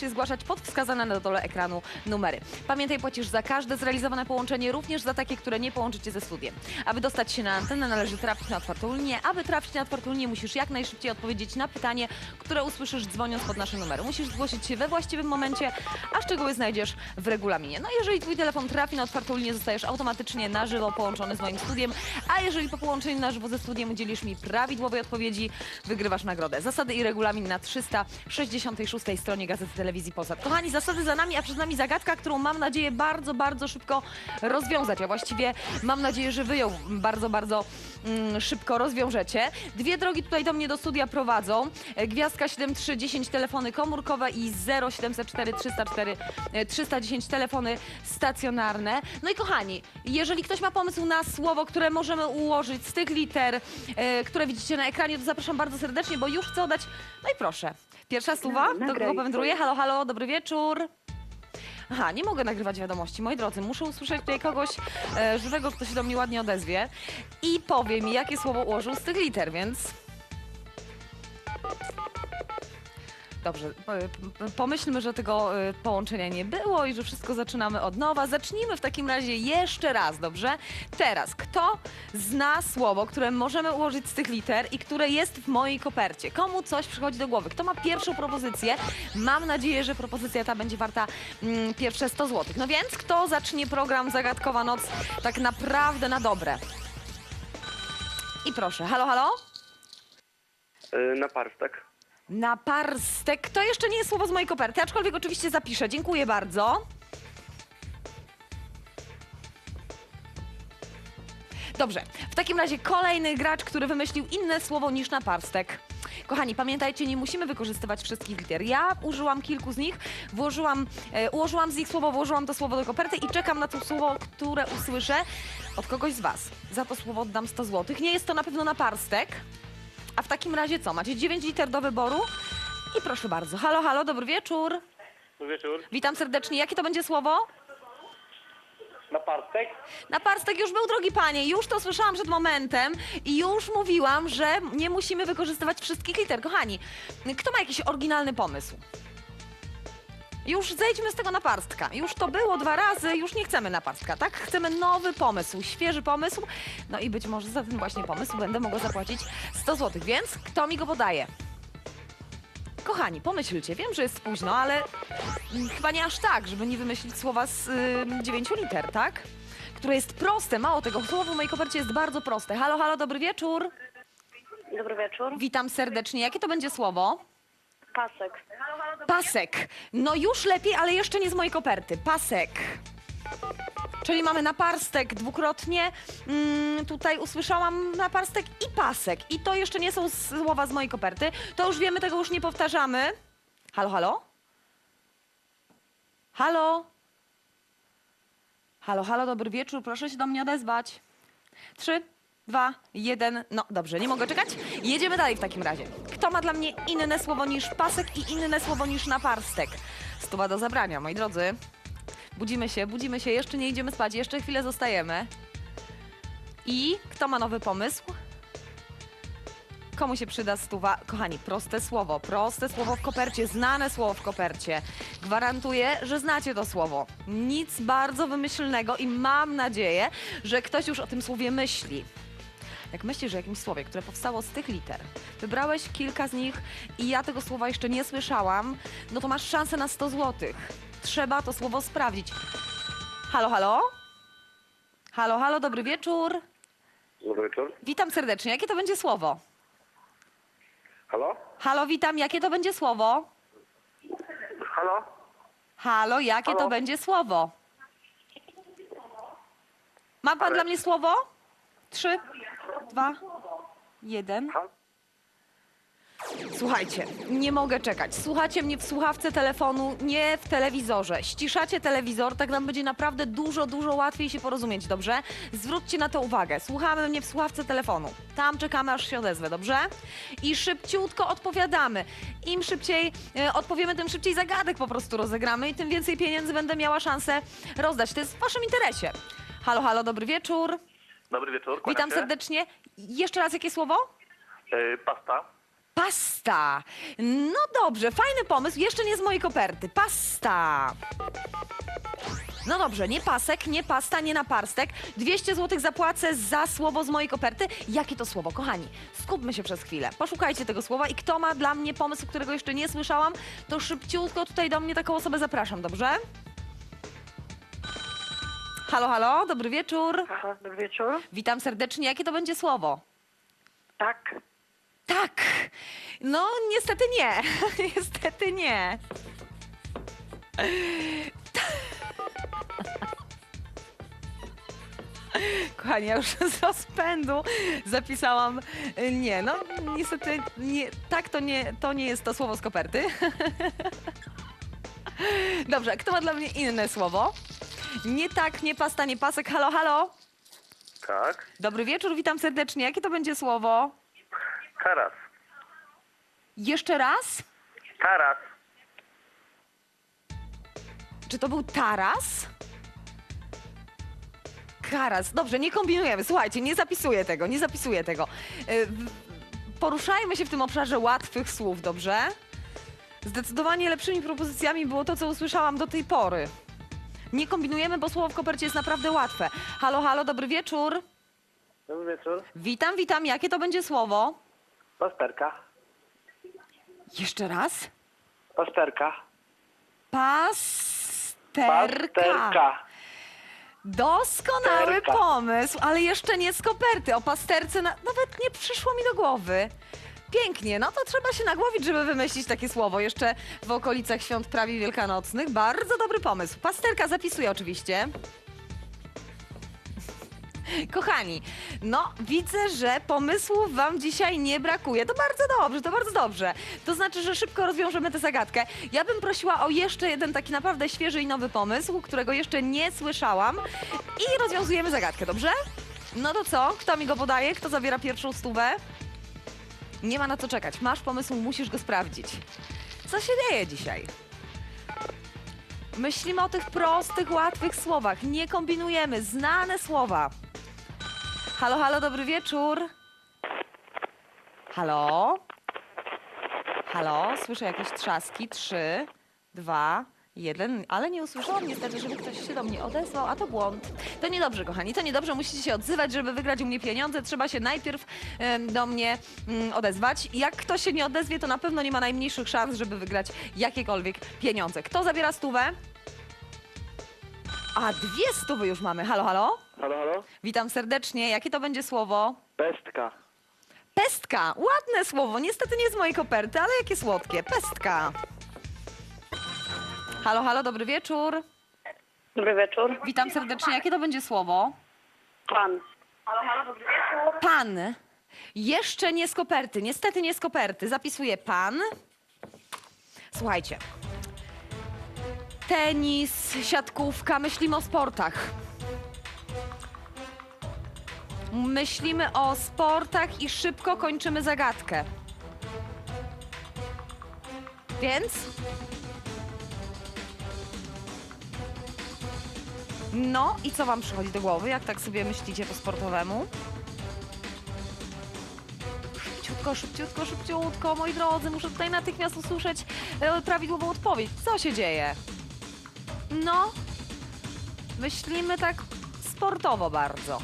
się zgłaszać pod wskazane na dole ekranu numery. Pamiętaj, płacisz za każde zrealizowane połączenie, również za takie, które nie połączy cię ze studiem. Aby dostać się na antenę, należy trafić na otwartą linię. Aby trafić na otwartą linię, musisz jak najszybciej odpowiedzieć na pytanie, które usłyszysz dzwoniąc pod nasze numery. Musisz zgłosić się we właściwym momencie, a szczegóły znajdziesz w regulaminie. No jeżeli twój telefon trafi na otwartą linię, zostajesz automatycznie na żywo połączony z moim studiem, a jeżeli po połączeniu na żywo ze studiem udzielisz mi prawidłowej odpowiedzi, wygrywasz nagrodę. Zasady i regulamin na 366 stronie Gazety Telewizji Polsat. Kochani, zasady za nami, a przed nami zagadka, którą mam nadzieję bardzo, bardzo szybko rozwiązać, a właściwie mam nadzieję, że wy ją bardzo, bardzo mm, szybko rozwiążecie. Dwie drogi tutaj do mnie do studia prowadzą. Gwiazdka 7310 telefony komórkowe i 0704 304 e, 310 telefony stacjonarne. No i kochani, jeżeli ktoś ma pomysł na słowo, które możemy ułożyć z tych liter, e, które widzicie na ekranie, to zapraszam bardzo serdecznie, bo już chcę oddać. No i proszę. Pierwsza słowa, do nagraj kogo powędruje? Halo, halo, dobry wieczór. Aha, nie mogę nagrywać wiadomości, moi drodzy. Muszę usłyszeć tutaj kogoś e, żywego, kto się do mnie ładnie odezwie i powie mi, jakie słowo ułożył z tych liter, więc. Dobrze, pomyślmy, że tego e, połączenia nie było i że wszystko zaczynamy od nowa. Zacznijmy w takim razie jeszcze raz, dobrze? Teraz, kto zna słowo, które możemy ułożyć z tych liter i które jest w mojej kopercie? Komu coś przychodzi do głowy? Kto ma pierwszą propozycję? Mam nadzieję, że propozycja ta będzie warta mm, pierwsze 100 zł. No więc, kto zacznie program Zagadkowa Noc tak naprawdę na dobre? I proszę, halo, halo? Y, Na parstek. Naparstek. To jeszcze nie jest słowo z mojej koperty, aczkolwiek oczywiście zapiszę. Dziękuję bardzo. Dobrze, w takim razie kolejny gracz, który wymyślił inne słowo niż naparstek. Kochani, pamiętajcie, nie musimy wykorzystywać wszystkich liter. Ja użyłam kilku z nich, włożyłam, e, ułożyłam z nich słowo, włożyłam to słowo do koperty i czekam na to słowo, które usłyszę od kogoś z Was. Za to słowo oddam 100 zł. Nie jest to na pewno naparstek. A w takim razie co? Macie 9 liter do wyboru? I proszę bardzo. Halo, halo, dobry wieczór. Dobry wieczór. Witam serdecznie. Jakie to będzie słowo? Na parstek? Naparstek już był, drogi panie. Już to słyszałam przed momentem i już mówiłam, że nie musimy wykorzystywać wszystkich liter. Kochani, kto ma jakiś oryginalny pomysł? Już zejdźmy z tego naparstka. Już to było dwa razy, już nie chcemy naparstka, tak? Chcemy nowy pomysł, świeży pomysł. No i być może za ten właśnie pomysł będę mogła zapłacić 100 zł, więc kto mi go podaje? Kochani, pomyślcie, wiem, że jest późno, ale mm, chyba nie aż tak, żeby nie wymyślić słowa z y, 9 liter, tak? Które jest proste, mało tego, słowo w mojej kopercie jest bardzo proste. Halo, halo, dobry wieczór. Dobry wieczór. Witam serdecznie. Jakie to będzie słowo? Pasek. Pasek. No już lepiej, ale jeszcze nie z mojej koperty. Pasek. Czyli mamy naparstek dwukrotnie. Mm, tutaj usłyszałam naparstek i pasek. I to jeszcze nie są słowa z mojej koperty. To już wiemy, tego już nie powtarzamy. Halo, halo? Halo? Halo, halo, dobry wieczór. Proszę się do mnie odezwać. Trzy, dwa, jeden. No dobrze, nie mogę czekać. Jedziemy dalej w takim razie. Kto ma dla mnie inne słowo niż pasek i inne słowo niż naparstek? Stuwa do zabrania, moi drodzy. Budzimy się, budzimy się, jeszcze nie idziemy spać, jeszcze chwilę zostajemy. I kto ma nowy pomysł? Komu się przyda stuwa? Kochani, proste słowo, proste słowo w kopercie, znane słowo w kopercie. Gwarantuję, że znacie to słowo. Nic bardzo wymyślnego i mam nadzieję, że ktoś już o tym słowie myśli. Jak myślisz o jakimś słowie, które powstało z tych liter, wybrałeś kilka z nich i ja tego słowa jeszcze nie słyszałam, no to masz szansę na 100 zł. Trzeba to słowo sprawdzić. Halo, halo? Halo, halo, dobry wieczór. Dobry wieczór. Witam serdecznie. Jakie to będzie słowo? Halo? Halo, witam. Jakie to będzie słowo? Halo? Halo, jakie to Halo? będzie słowo? Ma pan Ale- dla mnie słowo? Trzy, dwa, jeden. Słuchajcie, nie mogę czekać. Słuchacie mnie w słuchawce telefonu, nie w telewizorze. Ściszacie telewizor, tak nam będzie naprawdę dużo, dużo łatwiej się porozumieć, dobrze? Zwróćcie na to uwagę. Słuchamy mnie w słuchawce telefonu. Tam czekamy, aż się odezwę, dobrze? I szybciutko odpowiadamy. Im szybciej e, odpowiemy, tym szybciej zagadek po prostu rozegramy i tym więcej pieniędzy będę miała szansę rozdać. To jest w waszym interesie. Halo, halo, dobry wieczór. Dobry wieczór. kłaniam Witam się. serdecznie. Jeszcze raz jakie słowo? Y, pasta. Pasta. No dobrze, fajny pomysł, jeszcze nie z mojej koperty. Pasta. No dobrze, nie pasek, nie pasta, nie naparstek. 200 zł zapłacę za słowo z mojej koperty. Jakie to słowo, kochani? Skupmy się przez chwilę. Poszukajcie tego słowa i kto ma dla mnie pomysł, którego jeszcze nie słyszałam, to szybciutko tutaj do mnie taką osobę zapraszam, dobrze? Halo, halo, dobry wieczór. Aha, dobry wieczór. Witam serdecznie. Jakie to będzie słowo? Tak. Tak. No, niestety nie. niestety nie. Kochani, ja już z rozpędu zapisałam. Nie, no niestety nie, tak to nie, to nie jest to słowo z koperty. Dobrze, kto ma dla mnie inne słowo? Nie tak, nie pasta, nie pasek. Halo, halo. Tak. Dobry wieczór, witam serdecznie. Jakie to będzie słowo? Taras. Jeszcze raz? Taras. Czy to był taras? Karas. Dobrze, nie kombinujemy. Słuchajcie, nie zapisuję tego, nie zapisuję tego. Y, w- Poruszajmy się w tym obszarze łatwych słów, dobrze? Zdecydowanie lepszymi propozycjami było to, co usłyszałam do tej pory. Nie kombinujemy, bo słowo w kopercie jest naprawdę łatwe. Halo, halo, dobry wieczór. Dobry wieczór. Witam, witam. Jakie to będzie słowo? Pasterka. Jeszcze raz? Pasterka. Pasterka. Doskonały Pasterka. pomysł, ale jeszcze nie z koperty. O pasterce na... nawet nie przyszło mi do głowy. Pięknie, no to trzeba się nagłowić, żeby wymyślić takie słowo. Jeszcze w okolicach świąt prawie wielkanocnych. Bardzo dobry pomysł. Pasterka zapisuję oczywiście. Kochani, no widzę, że pomysłów wam dzisiaj nie brakuje. To bardzo dobrze, to bardzo dobrze. To znaczy, że szybko rozwiążemy tę zagadkę. Ja bym prosiła o jeszcze jeden taki naprawdę świeży i nowy pomysł, którego jeszcze nie słyszałam. I rozwiązujemy zagadkę, dobrze? No to co? Kto mi go podaje? Kto zabiera pierwszą stówę? Nie ma na co czekać. Masz pomysł, musisz go sprawdzić. Co się dzieje dzisiaj? Myślimy o tych prostych, łatwych słowach. Nie kombinujemy. Znane słowa. Halo, halo, dobry wieczór. Halo? Halo, słyszę jakieś trzaski. Trzy, dwa, jeden, ale nie usłyszałam niestety, żeby ktoś się do mnie odezwał, a to błąd. To niedobrze, kochani, to niedobrze. Musicie się odzywać, żeby wygrać u mnie pieniądze. Trzeba się najpierw em, do mnie mm, odezwać. Jak ktoś się nie odezwie, to na pewno nie ma najmniejszych szans, żeby wygrać jakiekolwiek pieniądze. Kto zabiera stówę? A dwie stówy już mamy. Halo, halo? Halo, halo. Witam serdecznie. Jakie to będzie słowo? Pestka. Pestka. Ładne słowo. Niestety nie z mojej koperty, ale jakie słodkie. Pestka. Halo, halo, dobry wieczór. Dobry wieczór. Witam serdecznie. Jakie to będzie słowo? Pan. Pan. Jeszcze nie z koperty. Niestety nie z koperty. Zapisuję pan. Słuchajcie. Tenis, siatkówka. Myślimy o sportach. Myślimy o sportach i szybko kończymy zagadkę. Więc? No i co wam przychodzi do głowy, jak tak sobie myślicie po sportowemu? Szybciutko, szybciutko, szybciutko, moi drodzy, muszę tutaj natychmiast usłyszeć e, prawidłową odpowiedź. Co się dzieje? No, myślimy tak sportowo bardzo.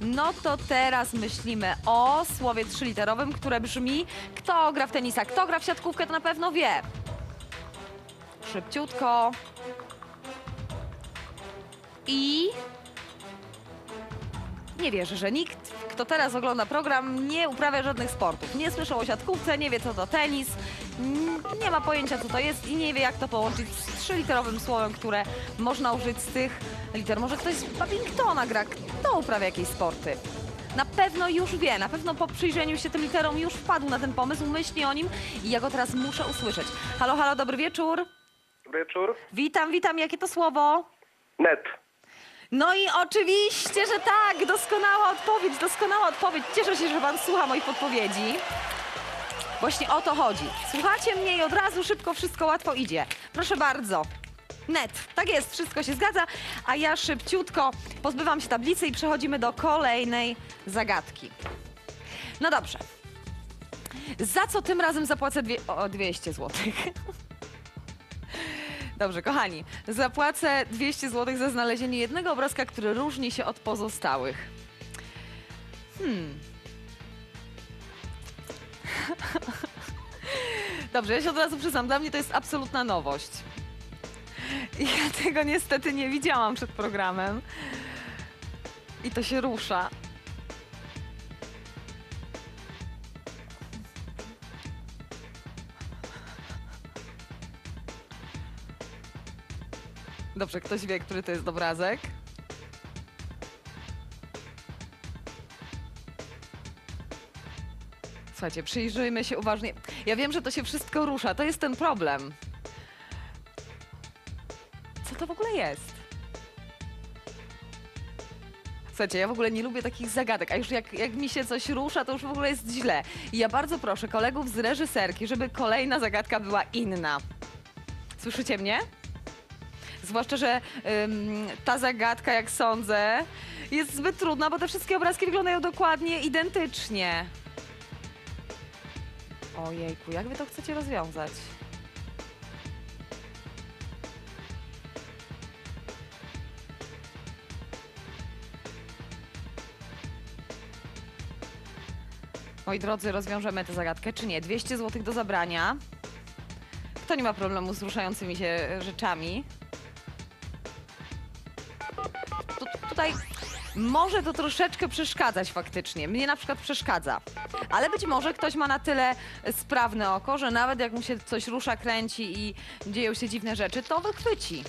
No to teraz myślimy o słowie trzyliterowym, które brzmi kto gra w tenisa, kto gra w siatkówkę, to na pewno wie. Szybciutko. I nie wierzę, że nikt, kto teraz ogląda program, nie uprawia żadnych sportów. Nie słyszał o siatkówce, nie wie co to tenis, nie ma pojęcia co to jest i nie wie jak to połączyć z trzyliterowym słowem, które można użyć z tych liter. Może ktoś z badmintona gra, kto uprawia jakieś sporty? Na pewno już wie, na pewno po przyjrzeniu się tym literom już wpadł na ten pomysł, myśli o nim i ja go teraz muszę usłyszeć. Halo, halo, dobry wieczór. Wieczór. Witam, witam, jakie to słowo? Net. No i oczywiście, że tak, doskonała odpowiedź, doskonała odpowiedź. Cieszę się, że pan słucha moich podpowiedzi. Właśnie o to chodzi. Słuchacie mnie i od razu szybko wszystko łatwo idzie. Proszę bardzo. Net, tak jest, wszystko się zgadza, a ja szybciutko pozbywam się tablicy i przechodzimy do kolejnej zagadki. No dobrze. Za co tym razem zapłacę dwie, o, 200 zł? Dobrze, kochani, zapłacę 200 zł za znalezienie jednego obrazka, który różni się od pozostałych. Hmm. Dobrze, ja się od razu przyznam, dla mnie to jest absolutna nowość. Ja tego niestety nie widziałam przed programem. I to się rusza. Dobrze, ktoś wie, który to jest obrazek? Słuchajcie, przyjrzyjmy się uważnie. Ja wiem, że to się wszystko rusza, to jest ten problem. Co to w ogóle jest? Słuchajcie, ja w ogóle nie lubię takich zagadek, a już jak, jak mi się coś rusza, to już w ogóle jest źle. I ja bardzo proszę kolegów z reżyserki, żeby kolejna zagadka była inna. Słyszycie mnie? Zwłaszcza, że ym, ta zagadka, jak sądzę, jest zbyt trudna, bo te wszystkie obrazki wyglądają dokładnie identycznie. Ojejku, jak wy to chcecie rozwiązać? Moi drodzy, rozwiążemy tę zagadkę, czy nie? 200 zł do zabrania. Kto nie ma problemu z ruszającymi się rzeczami? Może to troszeczkę przeszkadzać faktycznie. Mnie na przykład przeszkadza. Ale być może ktoś ma na tyle sprawne oko, że nawet jak mu się coś rusza, kręci i dzieją się dziwne rzeczy, to wychwyci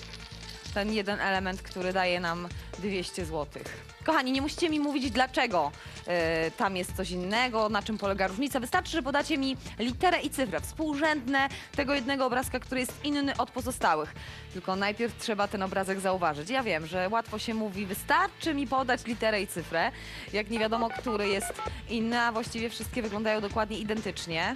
ten jeden element, który daje nam 200 zł. Kochani, nie musicie mi mówić, dlaczego e, tam jest coś innego, na czym polega różnica. Wystarczy, że podacie mi literę i cyfrę współrzędne tego jednego obrazka, który jest inny od pozostałych. Tylko najpierw trzeba ten obrazek zauważyć. Ja wiem, że łatwo się mówi, wystarczy mi podać literę i cyfrę, jak nie wiadomo, który jest inny, a właściwie wszystkie wyglądają dokładnie identycznie.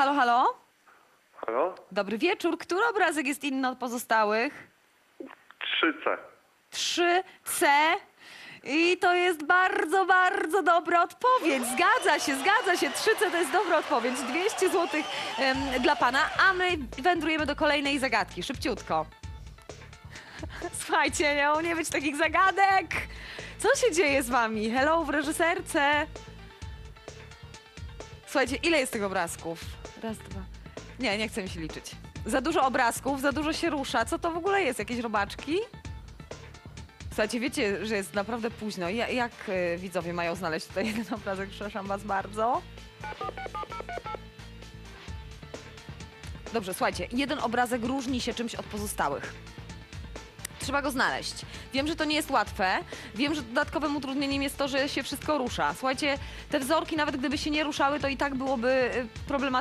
Halo, halo. Halo? Dobry wieczór. Który obrazek jest inny od pozostałych? 3C. 3C. I to jest bardzo, bardzo dobra odpowiedź. Zgadza się, zgadza się. 3C to jest dobra odpowiedź. 200 zł dla pana, a my wędrujemy do kolejnej zagadki. Szybciutko. Słuchajcie, miało nie być takich zagadek. Co się dzieje z wami? Hello w reżyserce. Słuchajcie, ile jest tych obrazków? Raz, dwa. Nie, nie chcę mi się liczyć. Za dużo obrazków, za dużo się rusza. Co to w ogóle jest? Jakieś robaczki? Słuchajcie, wiecie, że jest naprawdę późno. Ja, jak y, widzowie mają znaleźć tutaj jeden obrazek? Przepraszam was bardzo. Dobrze, słuchajcie, jeden obrazek różni się czymś od pozostałych. Trzeba go znaleźć. Wiem, że to nie jest łatwe. Wiem, że dodatkowym utrudnieniem jest to, że się wszystko rusza. Słuchajcie, te wzorki, nawet gdyby się nie ruszały, to i tak byłoby y, problematyczne.